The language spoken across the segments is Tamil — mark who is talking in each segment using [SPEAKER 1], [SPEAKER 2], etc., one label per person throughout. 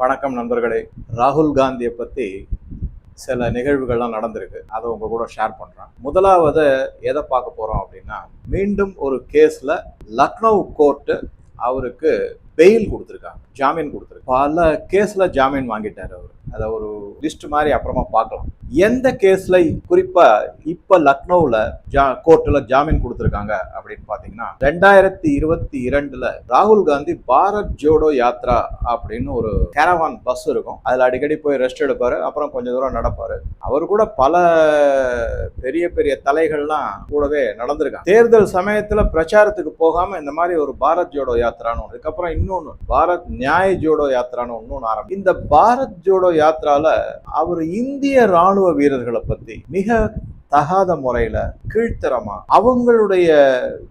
[SPEAKER 1] வணக்கம் நண்பர்களே. ராகுல் காந்தியை பற்றி சில நிகழ்வுகள்லாம் நடந்திருக்கு. அதை உங்கள் கூட ஷேர் பண்ணுறேன் முதலாவது எதை பார்க்க போகிறோம் அப்படின்னா மீண்டும் ஒரு கேஸில் லக்னோ கோர்ட்டு அவருக்கு பெயில் கொடுத்துருக்காங்க. ஜாமீன் கொடுத்துருக்கு பல கேஸில் ஜாமீன் வாங்கிட்டார் அவர். அதை ஒரு லிஸ்ட் மாதிரி அப்புறமா பார்க்கலாம். எந்த கேஸில் குறிப்பாக இப்போ லக்னோவில் ஜா கோர்ட்டில் ஜாமீன் கொடுத்துருக்காங்க அப்படின்னு பார்த்தீங்கன்னா ரெண்டாயிரத்தி இருபத்தி இரண்டில் ராகுல் காந்தி பாரத் ஜோடோ யாத்ரா அப்படின்னு ஒரு கேரவான் பஸ் இருக்கும். அதில் அடிக்கடி போய் ரெஸ்ட் எடுப்பார் அப்புறம் கொஞ்சம் தூரம் நடப்பார். அவர் கூட பல பெரிய பெரிய தலைகள்லாம் கூடவே நடந்திருக்காங்க. தேர்தல் சமயத்தில் பிரச்சாரத்துக்கு போகாமல் இந்த மாதிரி ஒரு பாரத் ஜோடோ யாத்ரான்னு அதுக்கப்புறம் இன்னொன்று பாரத் நியாய ஜோடோ யாத்ரான்னு ஒன்று ஆரம்பி இந்த பாரத் ஜோடோ யாத்ரால அவர் இந்திய ராணுவ வீரர்களை பத்தி மிக தகாத முறையில கீழ்த்தரமா அவங்களுடைய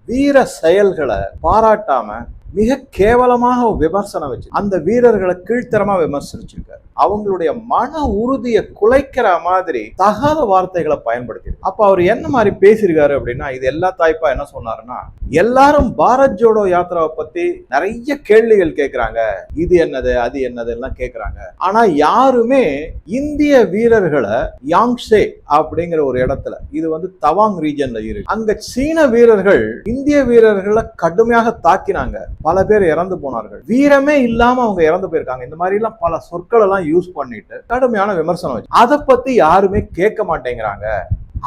[SPEAKER 1] வீர செயல்களை பாராட்டாம மிக கேவலமாக விமர்சனம் வச்சு அந்த வீரர்களை கீழ்த்தரமா விமர்சிச்சிருக்காரு. அவங்களுடைய மன உறுதியை குலைக்கிற மாதிரி தகாத வார்த்தைகளை பயன்படுத்தி அப்ப அவர் என்ன மாதிரி பேசியிருக்காரு அப்படின்னா இது எல்லா தாய்ப்பா என்ன சொன்னாருன்னா எல்லாரும் பாரத் ஜோடோ யாத்திராவை பத்தி நிறைய கேள்விகள் கேட்கிறாங்க இது என்னது அது என்னது எல்லாம் கேட்கிறாங்க ஆனா யாருமே இந்திய வீரர்களை யாங்ஷே அப்படிங்கிற ஒரு இடத்துல இது வந்து தவாங் ரீஜன்ல இருக்கு. அங்க சீன வீரர்கள் இந்திய வீரர்களை கடுமையாக தாக்கினாங்க. பல பேர் இறந்து போனார்கள். வீரமே இல்லாம அவங்க இறந்து போயிருக்காங்க. இந்த மாதிரி எல்லாம் பல சொற்கள் எல்லாம் யூஸ் பண்ணிட்டு கடுமையான விமர்சனம் வச்சு. அதை பத்தி யாருமே கேட்க மாட்டேங்கிறாங்க.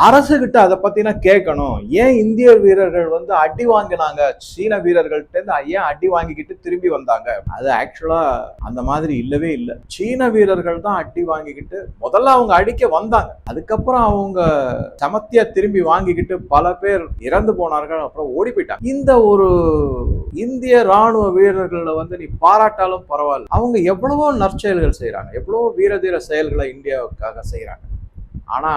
[SPEAKER 1] அரசு கிட்ட அதை பத்தினா கேட்கணும். ஏன் இந்திய வீரர்கள் வந்து அடி வாங்கினாங்க? சீன வீரர்கள்ட்ட இருந்து ஏன் அடி வாங்கிக்கிட்டு திரும்பி வந்தாங்க? அது ஆக்சுவலா அந்த மாதிரி இல்லவே இல்லை. சீன வீரர்கள் தான் அடி வாங்கிக்கிட்டு முதல்ல அவங்க அடிக்க வந்தாங்க. அதுக்கப்புறம் அவங்க சமத்தியா திரும்பி வாங்கிக்கிட்டு பல பேர் இறந்து போனார்கள் அப்புறம் ஓடி போயிட்டாங்க. இந்த ஒரு இந்திய ராணுவ வீரர்களை வந்து நீ பாராட்டாலும் பரவாயில்ல. அவங்க எவ்வளவோ நற்செயல்கள் செய்யறாங்க எவ்வளவோ வீரதீர செயல்களை இந்தியாவுக்காக செய்யறாங்க ஆனா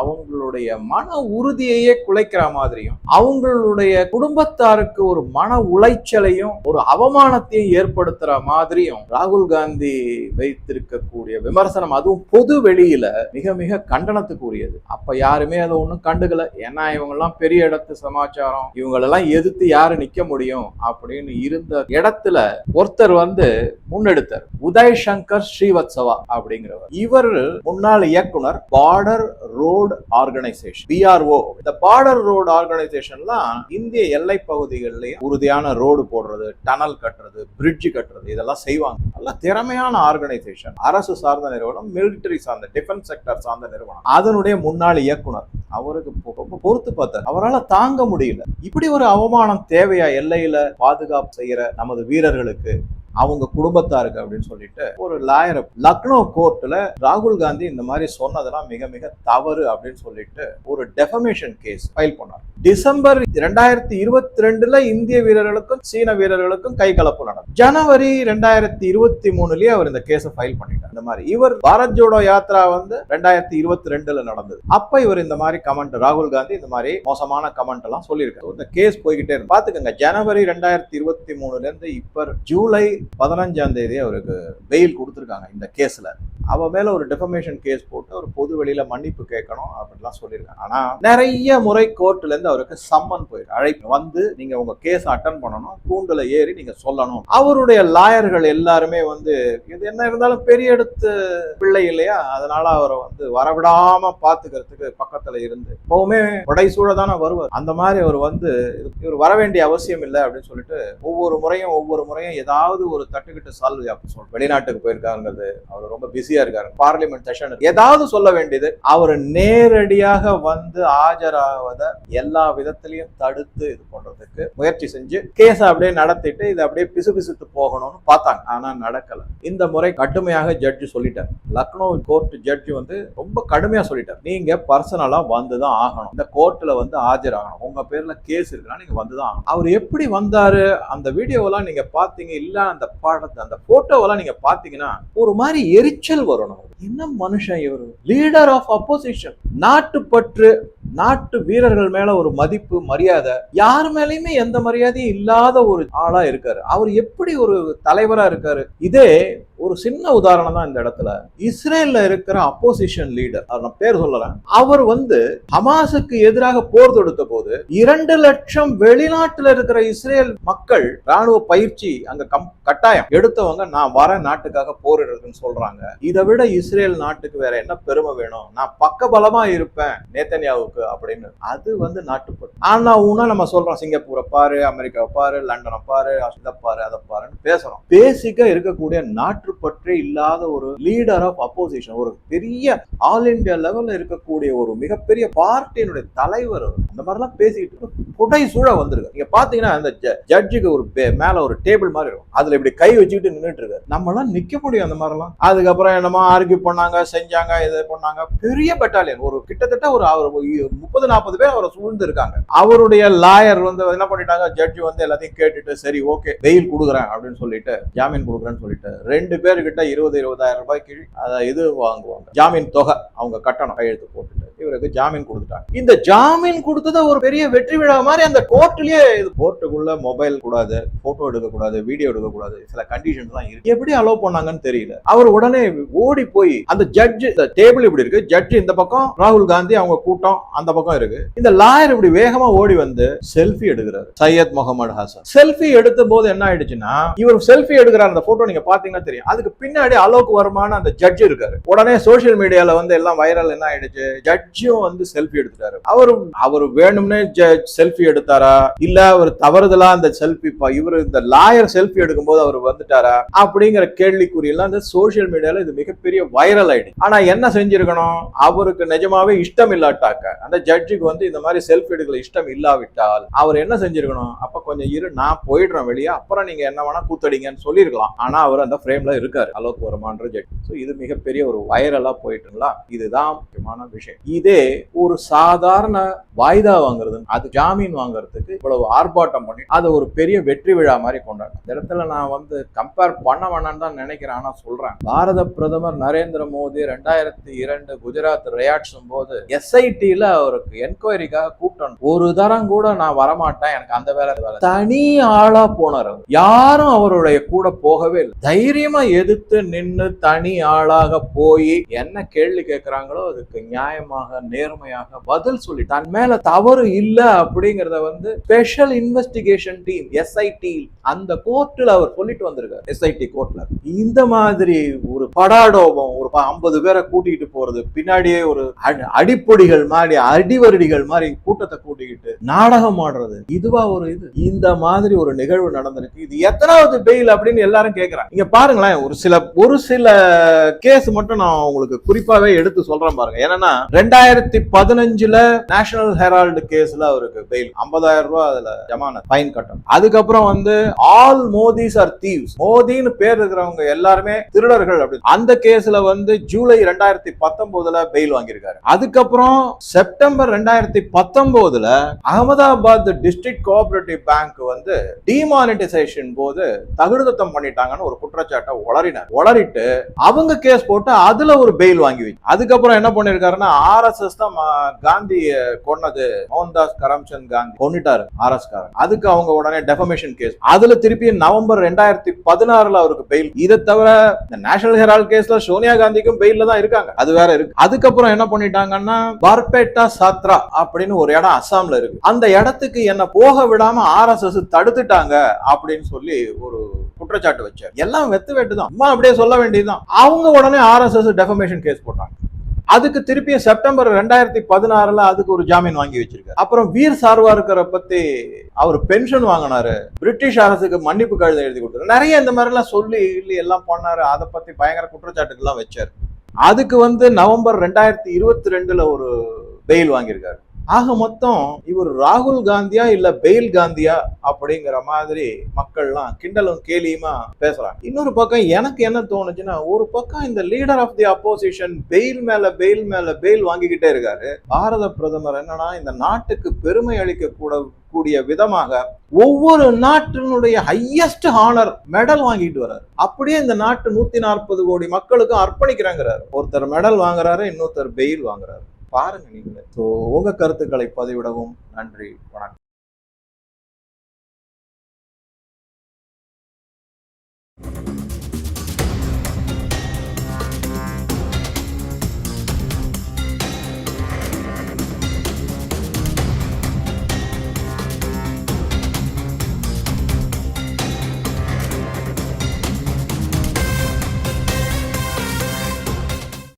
[SPEAKER 1] அவங்களுடைய மன உறுதியையே குலைக்கிற மாதிரியும் அவங்களுடைய குடும்பத்தாருக்கு ஒரு மன உளைச்சலையும் ஒரு அவமானத்தையும் ஏற்படுத்துற மாதிரியும் ராகுல் காந்தி வைத்திருக்கக்கூடிய விமர்சனம் அதுவும் பொது வெளியில மிக மிக கண்டனத்துக்குரியது. அப்ப யாருமே அதை ஒண்ணும் கண்டுக்கல. ஏன்னா இவங்க எல்லாம் பெரிய இடத்து சமாச்சாரம். இவங்களெல்லாம் எதிர்த்து யாரு நிக்க முடியும் அப்படின்னு இருந்த இடத்துல ஒருத்தர் வந்து முன்னெடுத்தார். உதய் சங்கர் ஸ்ரீவத்சவா அப்படிங்கிறவர். இவர் முன்னாள் இயக்குனர் பார்டர் ரோடு ஆர்கனைசேஷன் பிஆர்ஓ இந்த பார்டர் ரோடு ஆர்கனைசேஷன்லாம் இந்திய எல்லை பகுதிகளிலேயே உறுதியான ரோடு போடுறது டனல் கட்டுறது பிரிட்ஜ் கட்டுறது இதெல்லாம் செய்வாங்க. நல்ல திறமையான ஆர்கனைசேஷன் அரசு சார்ந்த நிறுவனம் மிலிட்டரி சார்ந்த டிஃபென்ஸ் செக்டர் சார்ந்த நிறுவனம். அதனுடைய முன்னாள் இயக்குனர். அவருக்கு ரொம்ப பொறுத்து பார்த்தார். அவரால் தாங்க முடியல. இப்படி ஒரு அவமானம் தேவையா எல்லையில பாதுகாப்பு செய்யற நமது வீரர்களுக்கு? அவங்க குடும்பத்தாருக்கு அப்படின்னு சொல்லிட்டு ஒரு லாயர் லக்னோ கோர்ட்ல ராகுல் காந்தி இந்த மாதிரி சொன்னதெல்லாம் மிக மிக தவறு அப்படின்னு சொல்லிட்டு ஒரு டெஃபமேஷன் கேஸ் ஃபைல் பண்ணார். டிசம்பர் ரெண்டாயிரத்தி இருபத்தி ரெண்டுல இந்திய வீரர்களுக்கும் சீன வீரர்களுக்கும் கை கலப்பு நடக்கும் ஜனவரி ரெண்டாயிரத்தி இருபத்தி மூணுலயே அவர் இந்த கேஸை ஃபைல் பண்ணிட்டார். இந்த மாதிரி இவர் பாரத் ஜோடோ யாத்ரா வந்து ரெண்டாயிரத்தி இருபத்தி ரெண்டுல நடந்தது. அப்ப இவர் இந்த மாதிரி கமெண்ட் ராகுல் காந்தி இந்த மாதிரி மோசமான கமெண்ட் எல்லாம் சொல்லியிருக்காரு. இந்த கேஸ் போய்கிட்டே இருக்கு. பாத்துக்கோங்க ஜனவரி ரெண்டாயிரத்தி இருபத்தி மூணுல இருந்து இப்ப ஜூலை பதினஞ்சாம் தேதி அவருக்கு பெயில் கொடுத்துருக்காங்க இந்த கேஸ்ல அவ மேல ஒரு டெஃபமேஷன் கேஸ் போட்டு அவர் பொது வெளியில மன்னிப்பு கேட்கணும் அப்படின்லாம் சொல்லியிருக்காங்க. ஆனா நிறைய முறை கோர்ட்ல இருந்து அவருக்கு சம்மன் போயிருக்கு அழைப்பு வந்து நீங்க உங்க கேஸ் அட்டன் பண்ணணும் கூண்டுல ஏறி நீங்க சொல்லணும். அவருடைய லாயர்கள் எல்லாருமே வந்து இது என்ன இருந்தாலும் பெரிய எடுத்து பிள்ளை இல்லையா? அதனால அவரை வந்து வரவிடாம பாத்துக்கிறதுக்கு பக்கத்துல இருந்து எப்பவுமே உடைசூழ தானே வருவார். அந்த மாதிரி அவர் வந்து இவர் வர வேண்டிய அவசியம் இல்லை அப்படின்னு சொல்லிட்டு ஒவ்வொரு முறையும் ஒவ்வொரு முறையும் ஏதாவது ஒரு தட்டுக்கிட்டு சால்வ் அப்படி சொல்ற வெளிநாட்டுக்கு போயிருக்காங்கிறது அவர் ரொம்ப பிஸியா இருக்காரு. பார்லிமெண்ட் செஷன் ஏதாவது சொல்ல வேண்டியது அவர் நேரடியாக வந்து ஆஜராவத எல்லா விதத்திலையும் தடுத்து இது பண்றதுக்கு முயற்சி செஞ்சு கேஸ் அப்படியே நடத்திட்டு இதை அப்படியே பிசுபிசுத்து போகணும்னு பார்த்தாங்க. ஆனா நடக்கல. இந்த முறை கடுமையாக ஜட்ஜு சொல்லிட்டார். லக்னோ கோர்ட் ஜட்ஜ் வந்து ரொம்ப கடுமையா சொல்லிட்டார். நீங்க பர்சனலா வந்துதான் ஆகணும். இந்த கோர்ட்ல வந்து ஆஜராகணும் உங்க பேர்ல கேஸ் இருக்குன்னா நீங்க வந்துதான் ஆகணும். அவர் எப்படி வந்தாரு? அந்த வீடியோவெல்லாம் நீங்க பாத்தீங்க இல்ல அந்த பாடத்தை அந்த போட்டோவெல்லாம் நீங்க பாத்தீங்கன்னா ஒரு மாதிரி எரிச்சல் வரணும். என்ன மனுஷன் இவரு? லீடர் ஆஃப் அப்போசிஷன் நாட்டுப்பற்று நாட்டு வீரர்கள் மேல ஒரு மதிப்பு மரியாதை. யார் மேலயுமே எந்த மரியாதையும் இல்லாத ஒரு ஆளா இருக்காரு. அவர் எப்படி ஒரு தலைவரா இருக்காரு? இதே ஒரு சின்ன உதாரணம் தான் இந்த இடத்துல. இஸ்ரேல்ல இருக்கிற அப்போசிஷன் லீடர் அவர் நான் பேர் சொல்லலாம் அவர் வந்து ஹமாஸுக்கு எதிராக போர் தொடுத்த போது இரண்டு லட்சம் வெளிநாட்டுல இருக்கிற இஸ்ரேல் மக்கள் ராணுவ பயிற்சி அங்க கம் கட்டாயம். எடுத்தவங்க நான் வர நாட்டுக்காக போரிடுறதுன்னு சொல்றாங்க. இதை விட இஸ்ரேல் நாட்டுக்கு வேற என்ன பெருமை வேணும்? நான் பக்க பலமா இருப்பேன் நேத்தன்யாவுக்கு அப்படின்னு. அது வந்து நாட்டுப்பட்டு ஆனா உனா நம்ம சொல்றோம் சிங்கப்பூரை பாரு அமெரிக்காவை பாரு லண்டனை பாரு இதை பாரு அதை பாருன்னு பேசுறோம். பேசிக்கா இருக்கக்கூடிய நாட்டு நாட்டுப்பற்றே இல்லாத ஒரு லீடர் ஆஃப் அப்போசிஷன் ஒரு பெரிய ஆல் இந்தியா லெவல்ல இருக்கக்கூடிய ஒரு மிகப்பெரிய பார்ட்டியினுடைய தலைவர் அந்த மாதிரிலாம் பேசிக்கிட்டு புடை சூழ வந்திருக்கு. நீங்க பாத்தீங்கன்னா அந்த ஜட்ஜுக்கு ஒரு பே- மேல ஒரு டேபிள் மாதிரி இருக்கும். அதுல இப்படி கை வச்சுக்கிட்டு நின்றுட்டு இருக்கு நம்ம எல்லாம் நிக்க முடியும் அந்த மாதிரிலாம். அதுக்கப்புறம் என்னமோ ஆர்கியூ பண்ணாங்க செஞ்சாங்க இது பண்ணாங்க. பெரிய பெட்டாலியன் ஒரு கிட்டத்தட்ட ஒரு அவர் முப்பது நாற்பது பேர் அவரை சூழ்ந்து இருக்காங்க. அவருடைய லாயர் வந்து என்ன பண்ணிட்டாங்க? ஜட்ஜ் வந்து எல்லாத்தையும் கேட்டுட்டு சரி ஓகே வெயில் கொடுக்குறேன் அப்படின்னு சொல்லிட்டு ஜாமீன் கொடுக்குறேன்னு சொல்லிட்டு ரெண்டு பேர்கிட்ட இருபது இருபதாயிரம் ரூபாய்க்கு அதை இது வாங்குவாங்க. ஜாமீன் தொகை அவங்க கட்டணம் கையெழுத்து போட்டுட்டு இவருக்கு ஜாமீன் கொடுத்துட்டாங்க. இந்த ஜாமீன் கொடுத்தது ஒரு பெரிய வெற்றி விழாம மாதிரி அந்த கோர்ட்லயே இது கோர்ட்டுக்குள்ள மொபைல் கூடாது போட்டோ எடுக்கக்கூடாது வீடியோ எடுக்கக்கூடாது சில கண்டிஷன்ஸ் எல்லாம் இருக்கு. எப்படி அலோவ் பண்ணாங்கன்னு தெரியல. அவர் உடனே ஓடி போய் அந்த ஜட்ஜ் இந்த டேபிள் இப்படி இருக்கு. ஜட்ஜ் இந்த பக்கம் ராகுல் காந்தி அவங்க கூட்டம் அந்த பக்கம் இருக்கு. இந்த லாயர் இப்படி வேகமா ஓடி வந்து செல்ஃபி எடுக்கிறாரு. சையத் முகமது ஹாசன். செல்ஃபி எடுத்த போது என்ன ஆயிடுச்சுன்னா இவர் செல்ஃபி எடுக்கிறார். அந்த போட்டோ நீங்க பாத்தீங்கன்னா தெரியும். அதுக்கு பின்னாடி அலோக் வருமான அந்த ஜட்ஜ் இருக்காரு. உடனே சோசியல் மீடியால வந்து எல்லாம் வைரல் என்ன ஆயிடுச்சு? ஜட்ஜும் வந்து செல்ஃபி எடுத்துட்டாரு. அவரு அவர் வேணும்னே செல்ஃபி செல்ஃபி எடுத்தாரா? இல்ல அவர் தவறுதலா அந்த செல்ஃபி இவர் இந்த லாயர் செல்ஃபி எடுக்கும்போது அவர் வந்துட்டாரா? அப்படிங்கிற கேள்விக்குறி எல்லாம் இந்த சோஷியல் மீடியால இது மிகப்பெரிய வைரல் ஆயிடுச்சு. ஆனா என்ன செஞ்சிருக்கணும்? அவருக்கு நிஜமாவே இஷ்டம் இல்லாட்டாக்க அந்த ஜட்ஜுக்கு வந்து இந்த மாதிரி செல்ஃபி எடுக்கல இஷ்டம் இல்லாவிட்டால் அவர் என்ன செஞ்சிருக்கணும்? அப்ப கொஞ்சம் இரு நான் போயிடுறேன் வெளியே அப்புறம் நீங்க என்ன வேணா கூத்தடிங்கன்னு சொல்லியிருக்கலாம். ஆனா அவர் அந்த ஃப்ரேம்ல இருக்காரு அலோக் வர்மான்ற ஜட்ஜ் ஸோ இது மிகப்பெரிய ஒரு வைரலா போயிட்டுங்களா? இதுதான் முக்கியமான விஷயம். இதே ஒரு சாதாரண வாய்தா வாங்குறது அது ஜாமீன் வாங்குறதுக்கு இவ்வளவு ஆர்ப்பாட்டம் பண்ணி அதை ஒரு பெரிய வெற்றி விழா மாதிரி கொண்டாடும் இந்த இடத்துல நான் வந்து கம்பேர் பண்ண வேணாம்னு தான் நினைக்கிறேன். ஆனா சொல்றேன். பாரத பிரதமர் நரேந்திர மோடி ரெண்டாயிரத்தி இரண்டு குஜராத் ரியாட்ஸும் போது எஸ்ஐடியில அவருக்கு என்கொயரிக்காக கூப்பிட்டோம். ஒரு தரம் கூட நான் வரமாட்டேன். எனக்கு அந்த வேலை வேலை. தனி ஆளா போனார் யாரும் அவருடைய கூட போகவே இல்லை. தைரியமா எதிர்த்து நின்று தனி ஆளாக போய் என்ன கேள்வி கேட்கிறாங்களோ அதுக்கு நியாயமாக நேர்மையாக பதில் சொல்லி தன் மேல தவறு இல்லை அப்படி அப்படிங்கறத வந்து ஸ்பெஷல் இன்வெஸ்டிகேஷன் டீம் எஸ்ஐடி அந்த கோர்ட்ல அவர் சொல்லிட்டு வந்திருக்காரு. எஸ்ஐடி கோர்ட்ல இந்த மாதிரி ஒரு படாடோபம் ஒரு ஐம்பது பேரை கூட்டிகிட்டு போறது பின்னாடியே ஒரு அடிப்பொடிகள் மாதிரி அடிவருடிகள் மாதிரி கூட்டத்தை கூட்டிக்கிட்டு நாடகம் ஆடுறது இதுவா ஒரு இது. இந்த மாதிரி ஒரு நிகழ்வு நடந்திருக்கு. இது எத்தனாவது பெயில் அப்படின்னு எல்லாரும் கேட்கறாங்க இங்க பாருங்களேன் ஒரு சில ஒரு சில கேஸ் மட்டும் நான் உங்களுக்கு குறிப்பாவே எடுத்து சொல்றேன் பாருங்க. என்னன்னா ரெண்டாயிரத்தி பதினஞ்சுல நேஷனல் ஹெரால்டு கேஸ்ல அவருக்கு பெயில் ஐம்பதாயிரம் ரூபாய் அதுல ஜமான ஃபைன் கட்டணும். அதுக்கப்புறம் வந்து ஆல் மோதிஸ் ஆர் தீவ்ஸ் மோதின்னு பேர் இருக்கிறவங்க எல்லாருமே திருடர்கள் அப்படி அந்த கேஸ்ல வந்து ஜூலை ரெண்டாயிரத்தி பத்தொன்பதுல பெயில் வாங்கியிருக்காரு. அதுக்கப்புறம் செப்டம்பர் ரெண்டாயிரத்தி பத்தொன்பதுல அகமதாபாத் டிஸ்ட்ரிக்ட் கோஆபரேட்டிவ் பேங்க் வந்து டிமானிட்டைசேஷன் போது தகுடுதத்தம் பண்ணிட்டாங்கன்னு ஒரு குற்றச்சாட்டை உளறினார். உளறிட்டு அவங்க கேஸ் போட்டு அதுல ஒரு பெயில் வாங்கி வச்சு அதுக்கப்புறம் என்ன பண்ணிருக்காருன்னா ஆர்எஸ்எஸ் தான் காந்தியை காந்தி கொன்னது. மோகன்தாஸ் கரம்சந்த் காந்தி கொண்டுட்டாரு ஆர்எஸ் காரன் அதுக்கு அவங்க உடனே டெஃபமேஷன் கேஸ் அதுல திருப்பி நவம்பர் ரெண்டாயிரத்தி பதினாறுல அவருக்கு பெயில் இதை தவிர இந்த நேஷனல் ஹெரால்ட் கேஸ்ல சோனியா காந்திக்கும் பெயில்ல தான் இருக்காங்க. அது வேற இருக்கு. அதுக்கப்புறம் என்ன பண்ணிட்டாங்கன்னா பார்பேட்டா சாத்ரா அப்படின்னு ஒரு இடம் அஸ்ஸாம்ல இருக்கு. அந்த இடத்துக்கு என்ன போக விடாம ஆர்எஸ்எஸ் தடுத்துட்டாங்க அப்படின்னு சொல்லி ஒரு குற்றச்சாட்டு வச்சார். எல்லாம் வெத்து வெட்டு தான். அம்மா அப்படியே சொல்ல வேண்டியதுதான். அவங்க உடனே ஆர்எஸ்எஸ் டெஃபமேஷன் கேஸ் போட்டாங்க. அதுக்கு திருப்பியும் செப்டம்பர் ரெண்டாயிரத்தி பதினாறுல அதுக்கு ஒரு ஜாமீன் வாங்கி வச்சிருக்காரு. அப்புறம் வீர் சார்வார்கரை பத்தி அவர் பென்ஷன் வாங்கினாரு. பிரிட்டிஷ் அரசுக்கு மன்னிப்பு கழுதை எழுதி கொடுத்தாரு. நிறைய இந்த மாதிரி எல்லாம் சொல்லி இல்லி எல்லாம் பண்ணாரு. அதை பத்தி பயங்கர குற்றச்சாட்டுகள்லாம் வச்சாரு. அதுக்கு வந்து நவம்பர் ரெண்டாயிரத்தி இருபத்தி ரெண்டுல ஒரு பெயில் வாங்கியிருக்காரு. ஆக மொத்தம் இவர் ராகுல் காந்தியா இல்ல பெயில் காந்தியா அப்படிங்கிற மாதிரி மக்கள்லாம் கிண்டலும் கேலியுமா பேசுறாங்க. இன்னொரு பக்கம் எனக்கு என்ன தோணுச்சுன்னா ஒரு பக்கம் இந்த leader of the opposition bail மேல பெயில் மேல பெயில் வாங்கிக்கிட்டே இருக்காரு. பாரத பிரதமர் என்னன்னா இந்த நாட்டுக்கு பெருமை அளிக்க கூட கூடிய விதமாக ஒவ்வொரு நாட்டினுடைய ஹையஸ்ட் ஹானர் மெடல் வாங்கிட்டு வர்றாரு. அப்படியே இந்த நாட்டு நூத்தி நாற்பது கோடி மக்களுக்கும் அர்ப்பணிக்கிறாங்கிறாரு. ஒருத்தர் மெடல் வாங்குறாரு இன்னொருத்தர் பெயில் வாங்குறாரு. பாருங்க நீங்க ஸோ உங்க கருத்துக்களை பதிவிடவும் நன்றி வணக்கம்.